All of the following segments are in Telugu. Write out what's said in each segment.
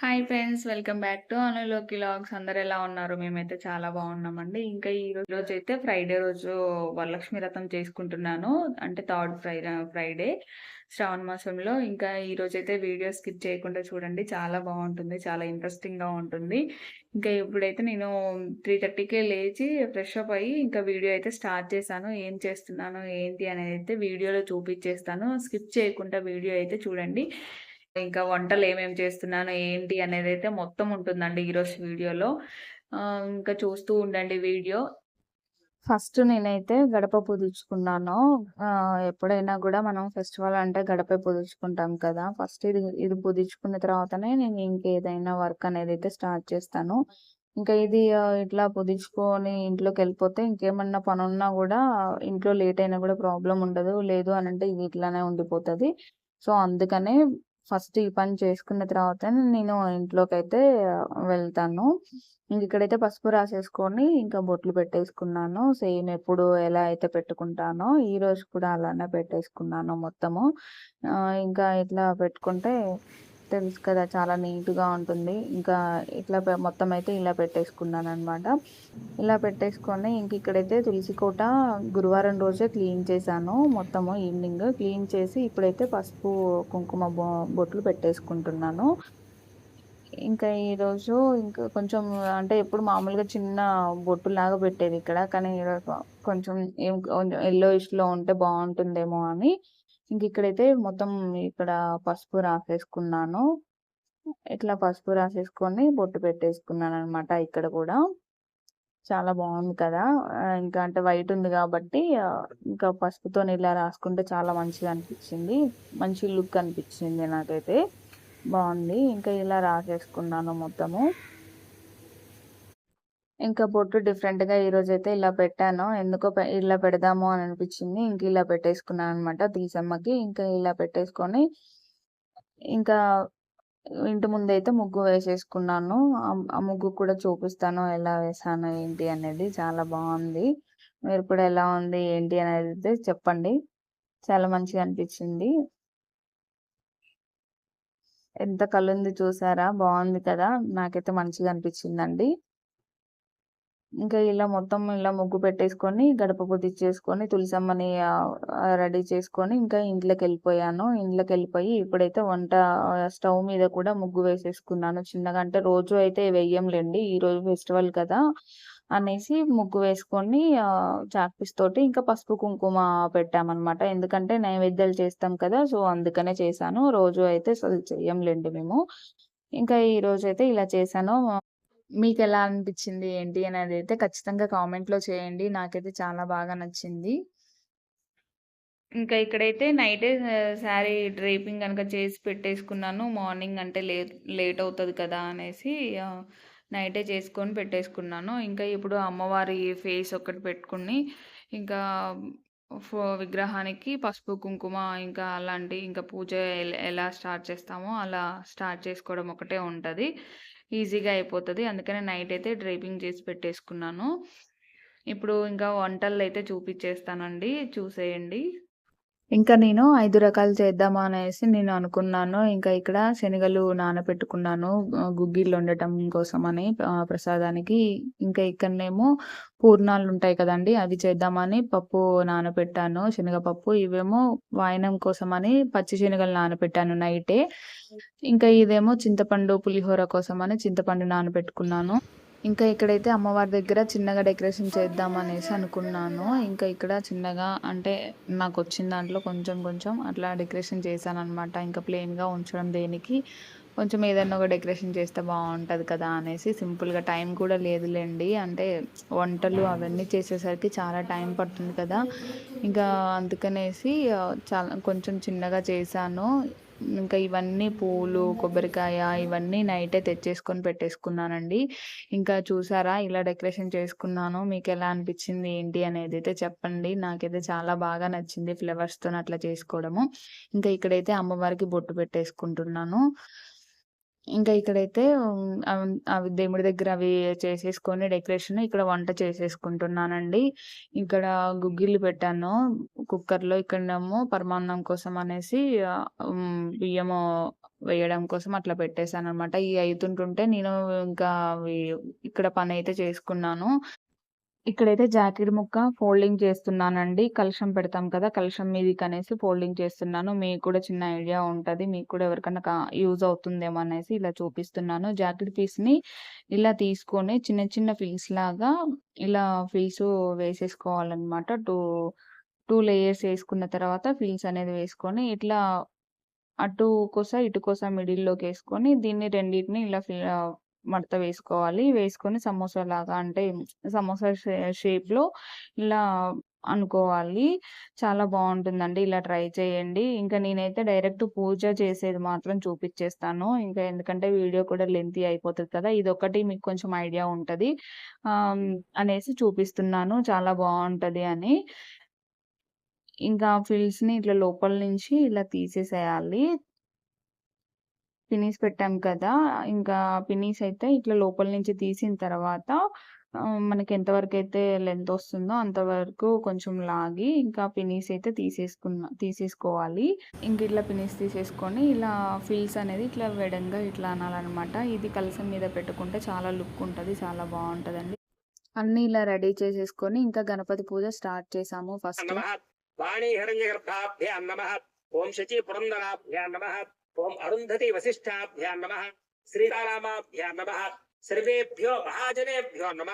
Hi friends welcome back to అనులోకి vlogs అందరు ఎలా ఉన్నారు? మేమైతే చాలా బాగున్నామండి. ఇంకా ఈ రోజు రోజు అయితే ఫ్రైడే రోజు వరలక్ష్మి రథం చేసుకుంటున్నాను. అంటే థర్డ్ ఫ్రై ఫ్రైడే శ్రావణ మాసంలో. ఇంకా ఈ రోజు అయితే వీడియో స్కిప్ చేయకుండా చూడండి. చాలా బాగుంటుంది. చాలా ఇంట్రెస్టింగ్గా ఉంటుంది. ఇంకా ఇప్పుడైతే నేను త్రీ థర్టీకే లేచి ఫ్రెష్ అప్ అయ్యి ఇంకా వీడియో అయితే స్టార్ట్ చేశాను. ఏం చేస్తున్నాను ఏంటి అనేది అయితే వీడియోలో చూపించేస్తాను. స్కిప్ చేయకుండా వీడియో అయితే చూడండి. ఇంకా వంటలు ఏమేమి చేస్తున్నాను ఏంటి అనేది అయితే మొత్తం ఉంటుందండి ఈరోజు వీడియోలో. ఇంకా చూస్తూ ఉండండి వీడియో. ఫస్ట్ నేనైతే గడప పుదుచుకున్నాను ఎప్పుడైనా కూడా మనం ఫెస్టివల్ అంటే గడప పుదుచుకుంటాం కదా. ఫస్ట్ ఇది ఇది పుదుచుకున్న తర్వాతనే నేను ఇంకేదైనా వర్క్ అనేది అయితే స్టార్ట్ చేస్తాను. ఇంకా ఇది ఇట్లా పుదుచుకొని ఇంట్లోకి వెళ్ళిపోతే ఇంకేమన్నా పని ఉన్నా కూడా ఇంట్లో లేట్ అయినా కూడా ప్రాబ్లం ఉండదు. లేదు అని అంటే ఇది ఇట్లానే ఉండిపోతుంది. సో అందుకనే ఫస్ట్ ఈ పని చేసుకున్న తర్వాత నేను ఇంట్లోకైతే వెళ్తాను. ఇంక ఇక్కడైతే పసుపు రాసేసుకొని ఇంకా బొట్లు పెట్టేసుకున్నాను. సేమ్ ఎప్పుడు ఎలా అయితే పెట్టుకుంటానో ఈ రోజు కూడా అలానే పెట్టేసుకున్నాను మొత్తము. ఇంకా ఇట్లా పెట్టుకుంటే తెలుసు కదా చాలా నీట్‌గా ఉంటుంది. ఇంకా ఇట్లా మొత్తం అయితే ఇలా పెట్టేసుకున్నాను అనమాట ఇలా పెట్టేసుకొని ఇంక ఇక్కడైతే తులసి కోట గురువారం రోజే క్లీన్ చేశాను మొత్తము ఈవినింగ్. క్లీన్ చేసి ఇప్పుడైతే పసుపు, కుంకుమ బొ బొట్లు పెట్టేసుకుంటున్నాను. ఇంకా ఈరోజు ఇంకా కొంచెం అంటే ఎప్పుడు మామూలుగా చిన్న బొట్టులాగా పెట్టేది ఇక్కడ. కానీ ఈరోజు కొంచెం ఏం ఇష్లో ఉంటే బాగుంటుందేమో అని ఇంక ఇక్కడైతే మొత్తం ఇక్కడ పసుపు రాసేసుకున్నాను. ఇట్లా పసుపు రాసేసుకొని బొట్టు పెట్టేసుకున్నాను అనమాట ఇక్కడ కూడా. చాలా బాగుంది కదా! ఇంకా అంటే వైట్ ఉంది కాబట్టి ఇంకా పసుపుతో ఇలా రాసుకుంటే చాలా మంచిగా అనిపించింది మంచి లుక్ అనిపించింది నాకైతే. బాగుంది ఇంకా ఇలా రాసేసుకున్నాను మొత్తము. ఇంకా బొట్టు డిఫరెంట్‌గా ఈరోజైతే ఇలా పెట్టాను. ఎందుకో ఇలా పెడదాము అని అనిపించింది. ఇంక ఇలా పెట్టేసుకున్నాను అనమాట తులసమ్మకి. ఇంకా ఇలా పెట్టేసుకొని ఇంకా ఇంటి ముందైతే ముగ్గు వేసేసుకున్నాను. ఆ ముగ్గు కూడా చూపిస్తాను ఎలా వేసాను ఏంటి అనేది. చాలా బాగుంది మీరు కూడా ఎలా ఉంది ఏంటి అనేది అయితే చెప్పండి. చాలా మంచిగా అనిపించింది ఎంత కలుంది చూసారా? బాగుంది కదా! నాకైతే మంచిగా అనిపించిందండి ఇంకా ఇలా మొత్తం ఇలా ముగ్గు పెట్టేసుకొని గడప చేసుకొని తులసమ్మని రెడీ చేసుకొని ఇంకా ఇంట్లోకి వెళ్ళిపోయాను ఇంట్లోకి వెళ్ళిపోయి ఇప్పుడైతే వంట స్టవ్ మీద కూడా ముగ్గు వేసేసుకున్నాను. చిన్నగా అంటే రోజు అయితే వెయ్యంలేండి ఈరోజు ఫెస్టివల్ కదా అనేసి ముగ్గు వేసుకొని చాక్పీస్ తోటి ఇంకా పసుపు కుంకుమ పెట్టామన్నమాట. ఎందుకంటే నైవేద్యాలు చేస్తాం కదా సో అందుకనే చేశాను. రోజు అయితే అసలు చెయ్యంలేండి మేము. ఇంకా ఈ రోజు అయితే ఇలా చేశాను. మీకు ఎలా అనిపించింది ఏంటి అనేది అయితే ఖచ్చితంగా కామెంట్‌లో చేయండి. నాకైతే చాలా బాగా నచ్చింది. ఇంకా ఇక్కడైతే నైటే శారీ డ్రేపింగ్ కనుక చేసి పెట్టేసుకున్నాను. మార్నింగ్ అంటే లేట్ లేట్ అవుతుంది కదా! అనేసి నైటే చేసుకొని పెట్టేసుకున్నాను. ఇంకా ఇప్పుడు అమ్మవారి ఫేస్ ఒకటి పెట్టుకొని ఇంకా ఫో విగ్రహానికి పసుపు, కుంకుమ ఇంకా అలాంటి ఇంకా పూజ ఎలా స్టార్ట్ చేస్తామో అలా స్టార్ట్ చేసుకోవడం ఒకటే ఉంటుంది ఈజీగా అయిపోతుంది. అందుకనే నైట్ అయితే డ్రైపింగ్ చేసి పెట్టేసుకున్నాను. ఇప్పుడు ఇంకా వంటలు అయితే చూపించేస్తానండి చూసేయండి. ఇంకా నేను ఐదు రకాలు చేద్దామా అనేసి నేను అనుకున్నాను. ఇంకా ఇక్కడ శనగలు నానబెట్టుకున్నాను గుగ్గిళ్ళు ఉండటం కోసం అని ప్రసాదానికి. ఇంకా ఇక్కడనేమో పూర్ణాలు ఉంటాయి కదండి అవి చేద్దామని పప్పు నానబెట్టాను శనగపప్పు ఇవేమో వాయనం కోసం అని పచ్చి శనగలు నానబెట్టాను నైటే. ఇంకా ఇదేమో చింతపండు పులిహోర కోసం అని చింతపండు నానబెట్టుకున్నాను ఇంకా ఇక్కడైతే అమ్మవారి దగ్గర చిన్నగా డెకరేషన్ చేద్దాం అనేసి అనుకున్నాను. ఇంకా ఇక్కడ చిన్నగా అంటే నాకు వచ్చిన దాంట్లో కొంచెం కొంచెం అట్లా డెకరేషన్ చేశాను అనమాట ఇంకా ప్లెయిన్గా ఉంచడం దేనికి కొంచెం ఏదైనా ఒక డెకరేషన్ చేస్తే బాగుంటుంది కదా అనేసి సింపుల్గా టైం కూడా లేదులేండి. అంటే వంటలు అవన్నీ చేసేసరికి చాలా టైం పడుతుంది కదా. ఇంకా అందుకనేసి చాలా కొంచెం చిన్నగా చేశాను. ఇంకా ఇవన్నీ పూలు కొబ్బరికాయ ఇవన్నీ నైటే తెచ్చేసుకొని పెట్టేసుకున్నానండి. ఇంకా చూసారా ఇలా డెకరేషన్ చేసుకున్నాను. మీకు ఎలా అనిపించింది ఏంటి అనేది అయితే చెప్పండి. నాకైతే చాలా బాగా నచ్చింది ఫ్లవర్స్తో అట్లా చేసుకోవడము. ఇంకా ఇక్కడైతే అమ్మవారికి బొట్టు పెట్టేసుకుంటున్నాను. ఇంకా ఇక్కడైతే అవి దేవుడి దగ్గర అవి చేసేసుకొని డెకరేషన్ ఇక్కడ వంట చేసేసుకుంటున్నానండి ఇక్కడ గుగ్గిళ్ళు పెట్టాను కుక్కర్లో ఇక్కడేమో పరమాన్నం కోసం అనేసి బియ్యము వేయడం కోసం అట్లా పెట్టేసాననమాట. ఈ అవుతుంటుంటే నేను ఇంకా అవి ఇక్కడ అయితే చేసుకున్నాను. ఇక్కడైతే జాకెట్ ముక్క ఫోల్డింగ్ చేస్తున్నానండి. కలుషం పెడతాం కదా! కలుషం మీది కనేసి ఫోల్డింగ్ చేస్తున్నాను. మీకు కూడా చిన్న ఐడియా ఉంటుంది మీకు కూడా ఎవరికన్నా యూజ్ అవుతుందేమో అనేసి ఇలా చూపిస్తున్నాను. జాకెట్ పీస్‌ని ఇలా తీసుకొని చిన్న చిన్న ఫిల్స్ లాగా ఇలా ఫిల్స్ వేసేసుకోవాలన్నమాట టూ టూ లేయర్స్ వేసుకున్న తర్వాత ఫిల్స్ అనేది వేసుకొని ఇట్లా అటు కోసం ఇటు కోసం మిడిల్లోకి వేసుకొని దీన్ని రెండిటిని ఇలా మడత వేసుకోవాలి. వేసుకొని సమోసాలాగా అంటే సమోసా షేప్ షేప్‌లో ఇలా అనుకోవాలి. చాలా బాగుంటుందండి ఇలా ట్రై చేయండి. ఇంకా నేనైతే డైరెక్ట్ పూజ చేసేది మాత్రం చూపించేస్తాను ఇంకా ఎందుకంటే వీడియో కూడా లెంతీ అయిపోతుంది కదా! ఇదొకటి మీకు కొంచెం ఐడియా ఉంటుంది అనేసి చూపిస్తున్నాను. చాలా బాగుంటుంది అని. ఇంకా ఫిల్స్‌ని ఇట్లా లోపల నుంచి ఇలా తీసేసేయాలి. పిన్నీస్ పెట్టాం కదా! ఇంకా పిన్నీస్ అయితే ఇట్లా లోపల నుంచి తీసిన తర్వాత మనకి మనకి ఎంతవరకైతే లెంత్ వస్తుందో అంతవరకు కొంచెం లాగి ఇంకా పినీస్ అయితే తీసేసుకున్న తీసేసుకోవాలి. ఇంక ఇట్లా పినీస్ తీసేసుకొని ఇలా ఫిల్స్ అనేది ఇట్లా వెడంగా ఇట్లా అనాలన్నమాట ఇది కలసం మీద పెట్టుకుంటే చాలా లుక్ ఉంటుంది చాలా బాగుంటుందండి అన్నీ ఇలా రెడీ చేసేసుకొని ఇంకా గణపతి పూజ స్టార్ట్ చేసాము ఫస్ట్. ఓం ఓం అరుంధతి వశిష్ఠాభ్యాం నమ శ్రీరామాభ్యాం నమ సర్వేభ్యో మహాజనేభ్యో నమ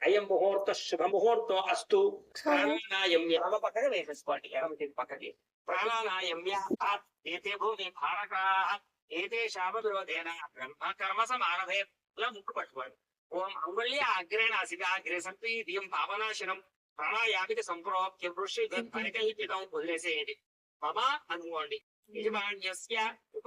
అయం ముహూర్త శుభ ముహూర్తో అస్తు ప్రాణాయామ్య పక్కన వేసేసుకోండి ఎడమ చేతి పక్కకి ప్రాణాయామ్య ఏతే భూమి భారకా ఏతే శాప విరోధేన బ్రహ్మ కర్మ సమారభే ఇలా ముక్కు పట్టుకోండి ఓం అంగుళ్య అగ్రేణాసిక అగ్రే సంపి దియం సంపీతియం పావనాశనం ప్రాణాయామిక సంప్రోక్య వృషి పరికల్పితం వదిలేసేయండి మమ అనుకోండి యజమాన్యస్య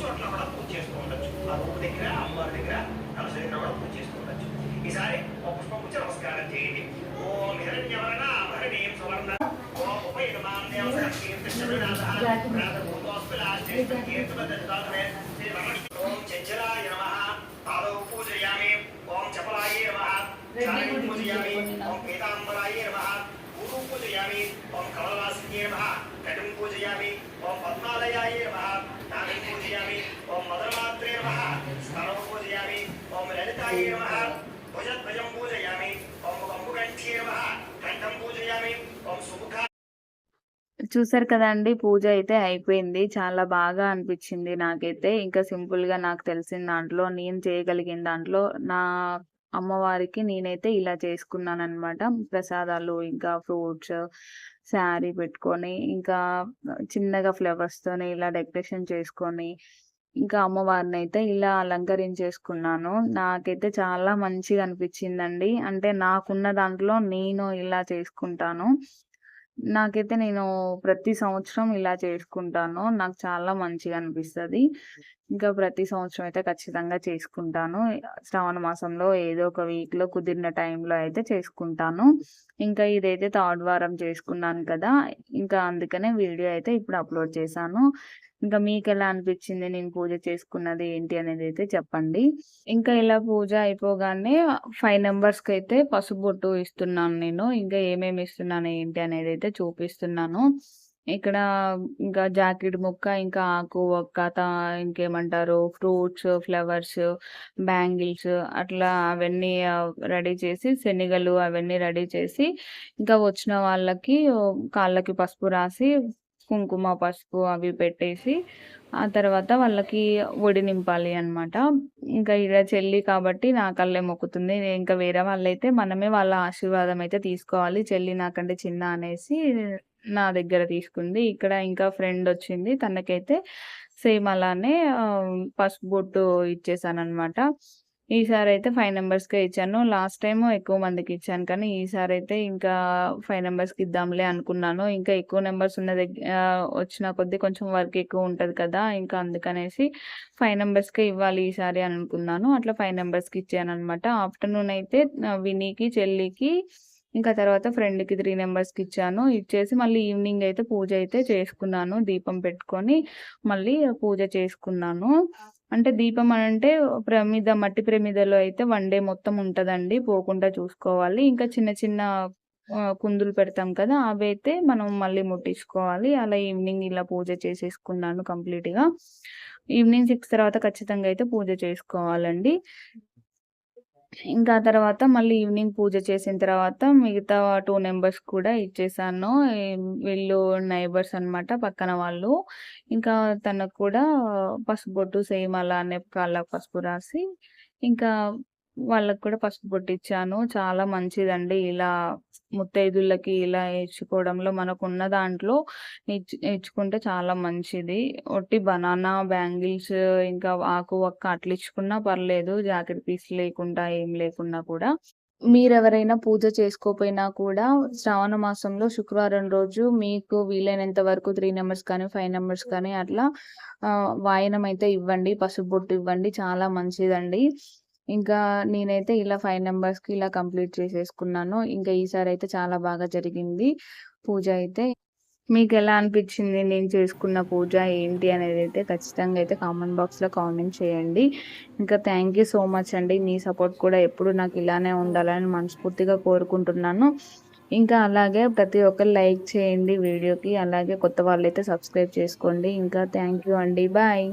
మూడు చోట్ల కూడా పూజ చేస్తూ ఉండొచ్చు ఆ రూపు దగ్గర అమ్మవారి దగ్గర కలస దగ్గర కూడా పూజ చేస్తూ ఉండొచ్చు ఈసారి ఒక పుష్పం పూజ నమస్కారం చేయండి ఓం హిరణ్యవర్ణ భరణీయం సువర్ణ ఓం ఉపయమాం దేవత కీర్తిశ్చవినాథ ప్రాతభూతోస్మిలాశ్చేష్ట కీర్తిమద్దాతమే శ్రీ వరలక్ష్మి ఓం చంచలాయ నమః పాదౌ పూజయామి ఓం చపలాయ నమః చారిణి పూజయామి ఓం పీతాంబరాయ నమః గురు పూజయామి ఓం కమలవాసిన్యే నమః కటిం పూజయామి ఓం పద్మాలయాయ నమః నాగం పూజయామి ఓం మదనమాత్రే నమః స్థలం పూజయామి ఓం లలితాయ నమః భుజద్వయం పూజయామి ఓం కంబుకంఠ్యే నమః కంఠం పూజయామి ఓం సుముఖ చూసారు కదండీ! పూజ అయితే అయిపోయింది. చాలా బాగా అనిపించింది నాకైతే. ఇంకా సింపుల్‌గా నాకు తెలిసిన దాంట్లో, నేను చేయగలిగిన దాంట్లో నా అమ్మవారికి నేనైతే ఇలా చేసుకున్నాను అనమాట ప్రసాదాలు, ఇంకా ఫ్రూట్స్, శారీ పెట్టుకొని, ఇంకా చిన్నగా ఫ్లవర్స్‌తోని ఇలా డెకరేషన్ చేసుకొని, ఇంకా అమ్మవారిని అయితే ఇలా అలంకరించేసుకున్నాను. నాకైతే చాలా మంచిగా అనిపించిందండి అంటే నాకున్న దాంట్లో నేను ఇలా చేసుకుంటాను. నాకైతే నేను ప్రతి సంవత్సరం ఇలా చేసుకుంటాను. నాకు చాలా మంచిగా అనిపిస్తది. ఇంకా ప్రతి సంవత్సరం అయితే ఖచ్చితంగా చేసుకుంటాను. శ్రావణ మాసంలో ఏదో ఒక వీక్‌లో కుదిరిన టైంలో అయితే చేసుకుంటాను. ఇంకా ఇదైతే థర్డ్ వారం చేసుకున్నాను కదా! ఇంకా అందుకనే వీడియో అయితే ఇప్పుడు అప్‌లోడ్ చేశాను. ఇంకా మీకు ఎలా అనిపించింది నేను పూజ చేసుకున్నది ఏంటి అనేది అయితే చెప్పండి. ఇంకా ఇలా పూజ అయిపోగానే 5 నంబర్స్‌కైతే పసుపు బొట్టు ఇస్తున్నాను నేను. ఇంకా ఏమేమి ఇస్తున్నాను ఏంటి అనేది అయితే చూపిస్తున్నాను. ఇక్కడ ఇంకా జాకెట్ ముక్క, ఇంకా ఆకు, ఒక్క ఇంకేమంటారు ఫ్రూట్స్, ఫ్లవర్స్, బ్యాంగిల్స్ అట్లా అవన్నీ రెడీ చేసి శనగలు అవన్నీ రెడీ చేసి, ఇంకా వచ్చిన వాళ్ళకి కాళ్ళకి పసుపు రాసి, కుంకుమ, పసుపు అవి పెట్టేసి, ఆ తర్వాత వాళ్ళకి ఒడి నింపాలి అనమాట. ఇంకా ఈడ చెల్లి కాబట్టి నా కళ్ళే మొక్కుతుంది. ఇంకా వేరే వాళ్ళైతే మనమే వాళ్ళ ఆశీర్వాదం అయితే తీసుకోవాలి. చెల్లి నాకంటే చిన్న అనేసి నా దగ్గర తీసుకుంది. ఇక్కడ ఇంకా ఫ్రెండ్ వచ్చింది తనకైతే సేమ్ అలానే పసుపు బొట్టు ఇచ్చేసాననమాట. ఈసారి అయితే ఫైవ్ మెంబర్స్కే ఇచ్చాను. లాస్ట్ టైం ఎక్కువ మందికి ఇచ్చాను. కానీ ఈసారి అయితే ఇంకా ఫైవ్ మెంబర్స్కి ఇద్దాంలే అనుకున్నాను. ఇంకా ఎక్కువ నెంబర్స్ ఉన్న దగ్గర వచ్చిన కొద్దీ కొంచెం వర్క్ ఎక్కువ ఉంటుంది కదా! ఇంకా అందుకనేసి ఫైవ్ నెంబర్స్కే ఇవ్వాలి ఈసారి అని అనుకున్నాను. అట్లా ఫైవ్ నెంబర్స్కి ఇచ్చాను అనమాట ఆఫ్టర్నూన్ అయితే వినీకి చెల్లికి ఇంకా తర్వాత ఫ్రెండ్కి త్రీ నెంబర్స్కి ఇచ్చాను. ఇచ్చేసి మళ్ళీ ఈవినింగ్ అయితే పూజ అయితే చేసుకున్నాను. దీపం పెట్టుకొని మళ్ళీ పూజ చేసుకున్నాను. అంటే దీపం అని అంటే ప్రమిద మట్టి ప్రమిదలో అయితే వన్ డే మొత్తం ఉంటుందండి. పోకుండా చూసుకోవాలి. ఇంకా చిన్న చిన్న కుందులు పెడతాం కదా అవి అయితే మనం మళ్ళీ ముట్టించుకోవాలి. అలా ఈవినింగ్ ఇలా పూజ చేసేసుకున్నాను కంప్లీట్గా. ఈవినింగ్ సిక్స్ తర్వాత ఖచ్చితంగా అయితే పూజ చేసుకోవాలండి. ఇంకా తర్వాత మళ్ళీ ఈవినింగ్ పూజ చేసిన తర్వాత మిగతా టూ నెంబర్స్ కూడా ఇచ్చేసాను. వీళ్ళు నైబర్స్ అనమాట పక్కన వాళ్ళు. ఇంకా తనకు కూడా పసుపు బొట్టు సేమ్ అలానే కాళ్ళకు పసుపు రాసి ఇంకా వాళ్ళకి కూడా పసుపు బొట్టు ఇచ్చాను చాలా మంచిదండి. ఇలా ముత్తైదులకి ఇలా ఇచ్చుకోవడంలో మనకున్న దాంట్లో ఇచ్చుకుంటే చాలా మంచిది. ఒట్టి బనానా బ్యాంగిల్స్ ఇంకా ఆకు ఒక్క అట్లా ఇచ్చుకున్నా పర్లేదు. జాకెట్ పీస్ లేకుండా ఏం లేకున్నా కూడా. మీరెవరైనా పూజ చేసుకోపోయినా కూడా శ్రావణ మాసంలో శుక్రవారం రోజు మీకు వీలైనంత వరకు త్రీ నెంబర్స్ కానీ ఫైవ్ నెంబర్స్ కానీ అట్లా వాయనం అయితే ఇవ్వండి. పసుపు బొట్టు ఇవ్వండి. చాలా మంచిదండి. ఇంకా నేనైతే ఇలా ఫైవ్ నెంబర్స్కి ఇలా కంప్లీట్ చేసేసుకున్నాను. ఇంకా ఈసారి అయితే చాలా బాగా జరిగింది. పూజ అయితే మీకు ఎలా అనిపించింది? నేను చేసుకున్న పూజ ఏంటి? అనేది అయితే ఖచ్చితంగా అయితే కామెంట్ బాక్స్లో కామెంట్ చేయండి. ఇంకా థ్యాంక్ యూ సో మచ్ అండి. మీ సపోర్ట్ కూడా ఎప్పుడు నాకు ఇలానే ఉండాలని మనస్ఫూర్తిగా కోరుకుంటున్నాను. ఇంకా అలాగే ప్రతి ఒక్కరు లైక్ చేయండి వీడియోకి. అలాగే కొత్త వాళ్ళైతే సబ్స్క్రైబ్ చేసుకోండి. ఇంకా థ్యాంక్ యూ అండి. బాయ్.